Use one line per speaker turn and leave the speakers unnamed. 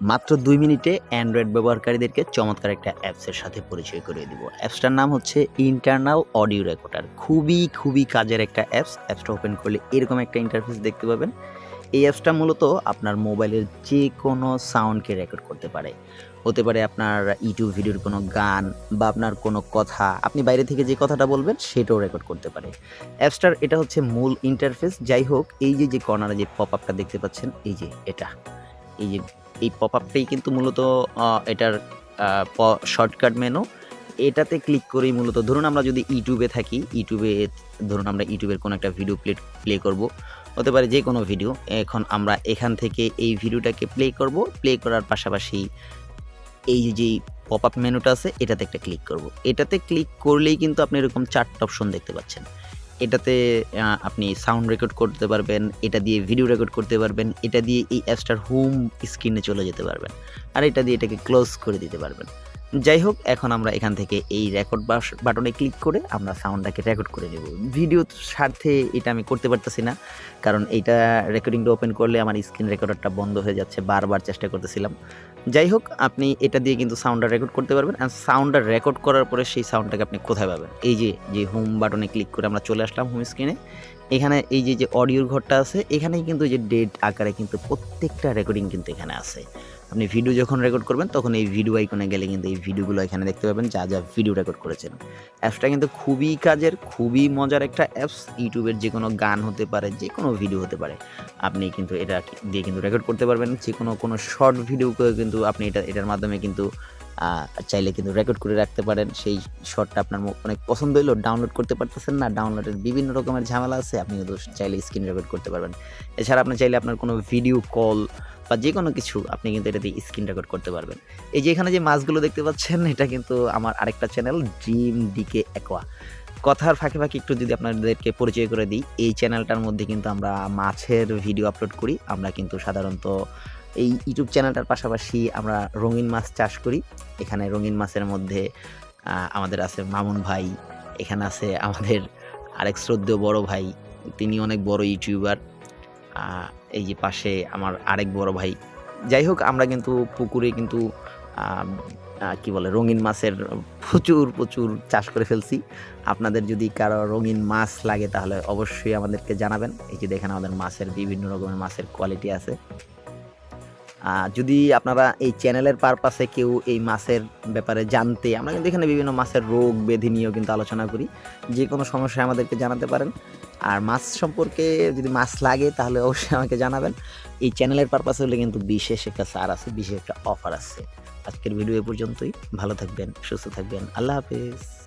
মাত্র দুই মিনিটে অ্যান্ড্রয়েড ব্যবহারকারীদেরকে চমৎকার একটা অ্যাপসের সাথে পরিচয় করিয়ে দিব। অ্যাপসটার নাম হচ্ছে ইন্টারনাল অডিও রেকর্ডার খুবই খুবই কাজের একটা অ্যাপস। অ্যাপসটা ওপেন করলে এরকম একটা ইন্টারফেস দেখতে পাবেন। এই অ্যাপসটা মূলত আপনার মোবাইলের যে কোনো সাউন্ডকে রেকর্ড করতে পারে। হতে পারে আপনার ইউটিউব ভিডিওর কোনো গান বা আপনার কোনো কথা। আপনি বাইরে থেকে যে কথাটা বলবেন, সেটাও রেকর্ড করতে পারে। অ্যাপসটার এটা হচ্ছে মূল ইন্টারফেস যাই হোক, এই যে যে কর্নারে যে পপ আপটা দেখতে পাচ্ছেন, এই যে, এটা। এই যে এই পপ আপটাই কিন্তু মূলত এটার শর্টকাট মেনু এটাতে ক্লিক করেই মূলত, ধরুন আমরা যদি ইউটিউবে থাকি ইউটিউবে ধরুন আমরা ইউটিউবের কোনো একটা ভিডিও প্লে প্লে করব। হতে পারে যে কোনো ভিডিও এখন আমরা এখান থেকে এই ভিডিওটাকে প্লে করব। প্লে করার পাশাপাশি এই যে পপ আপ মেনুটা আছে, এটাতে একটা ক্লিক করব। এটাতে ক্লিক করলেই কিন্তু আপনি এরকম চারটা অপশন দেখতে পাচ্ছেন। এটাতে আপনি সাউন্ড রেকর্ড করতে পারবেন, এটা দিয়ে ভিডিও রেকর্ড করতে পারবেন, এটা দিয়ে এই অ্যাপসটার হোম স্ক্রিনে চলে যেতে পারবেন, আর এটা দিয়ে এটাকে ক্লোজ করে দিতে পারবেন। যাই হোক এখন আমরা এখান থেকে এই রেকর্ড বাটনে ক্লিক করে আমরা সাউন্ডটাকে রেকর্ড করে নেব। ভিডিও স্বার্থে এটা আমি করতে পারতেছি না, কারণ এইটা রেকর্ডিংটা ওপেন করলে আমার স্ক্রিন রেকর্ডারটা বন্ধ হয়ে যাচ্ছে, বারবার চেষ্টা করতেছিলাম। যাই হোক আপনি এটা দিয়ে কিন্তু সাউন্ডটা রেকর্ড করতে পারবেন আর সাউন্ডটা রেকর্ড করার পরে সেই সাউন্ডটাকে আপনি কোথায় পাবেন? এই যে যে হোম বাটনে ক্লিক করে আমরা চলে আসলাম হোম স্ক্রিনে এখানে এই যে যে অডিওর ঘরটা আছে, এখানেই কিন্তু যে ডেট আকারে কিন্তু প্রত্যেকটা রেকর্ডিং কিন্তু এখানে আছে। আপনি ভিডিও যখন রেকর্ড করবেন, তখন এই ভিডিও আইকনে গেলে কিন্তু এই ভিডিওগুলো এখানে দেখতে পাবেন, যা যা ভিডিও রেকর্ড করেছেন। অ্যাপসটা কিন্তু খুবই কাজের, খুবই মজার একটা অ্যাপস ইউটিউবের যে কোনো গান হতে পারে যে কোনো ভিডিও হতে পারে, আপনি কিন্তু এটা দিয়ে কিন্তু রেকর্ড করতে পারবেন। যে কোনো কোনো শর্ট ভিডিও কিন্তু আপনি এটা, এটার মাধ্যমে কিন্তু চাইলে কিন্তু রেকর্ড করে রাখতে পারেন। সেই শর্টটা আপনার অনেক পছন্দ হইল ডাউনলোড করতে পারতেছেন না ডাউনলোডের বিভিন্ন রকমের ঝামেলা আছে, আপনি কিন্তু চাইলে স্ক্রিন রেকর্ড করতে পারবেন। এছাড়া আপনি চাইলে আপনার কোনো ভিডিও কল বা যে কোনো কিছু আপনি কিন্তু এটা দিয়ে স্ক্রিন রেকর্ড করতে পারবেন। এই যে এখানে যে মাছগুলো দেখতে পাচ্ছেন, এটা কিন্তু আমার আরেকটা চ্যানেল ড্রিম ডিকে অ্যাকোয়া কথার ফাঁকে ফাঁকে একটু যদি আপনাদেরকে পরিচয় করে দিই, এই চ্যানেলটার মধ্যে কিন্তু আমরা মাছের ভিডিও আপলোড করি। আমরা কিন্তু সাধারণত এই ইউটিউব চ্যানেলটার পাশাপাশি আমরা রঙিন মাছ চাষ করি। এখানে রঙিন মাছের মধ্যে আমাদের আছে মামুন ভাই, এখানে আছে আমাদের আরেক শ্রদ্ধেয় বড় ভাই, তিনি অনেক বড় ইউটিউবার এই যে পাশে আমার আরেক বড় ভাই। যাই হোক আমরা কিন্তু পুকুরে কিন্তু কি বলে, রঙিন মাছের প্রচুর প্রচুর চাষ করে ফেলছি। আপনাদের যদি কারও রঙিন মাছ লাগে, তাহলে অবশ্যই আমাদেরকে জানাবেন। এই যে দেখেন, আমাদের মাছের বিভিন্ন রকমের মাছের কোয়ালিটি আছে। যদি আপনারা এই চ্যানেলের পারপাসে কেউ এই মাছের ব্যাপারে জানতে, আমরা কিন্তু এখানে বিভিন্ন মাছের রোগ ব্যাধি নিয়েও কিন্তু আলোচনা করি। যে কোনো সমস্যা আমাদেরকে জানাতে পারেন। আর মাছ সম্পর্কে যদি মাছ লাগে, তাহলে অবশ্যই আমাকে জানাবেন। এই চ্যানেলের পারপাসে হলে কিন্তু বিশেষ একটা সার আছে, বিশেষ একটা অফার আছে। আজকের ভিডিও এ পর্যন্তই। ভালো থাকবেন, সুস্থ থাকবেন। আল্লাহ হাফেজ।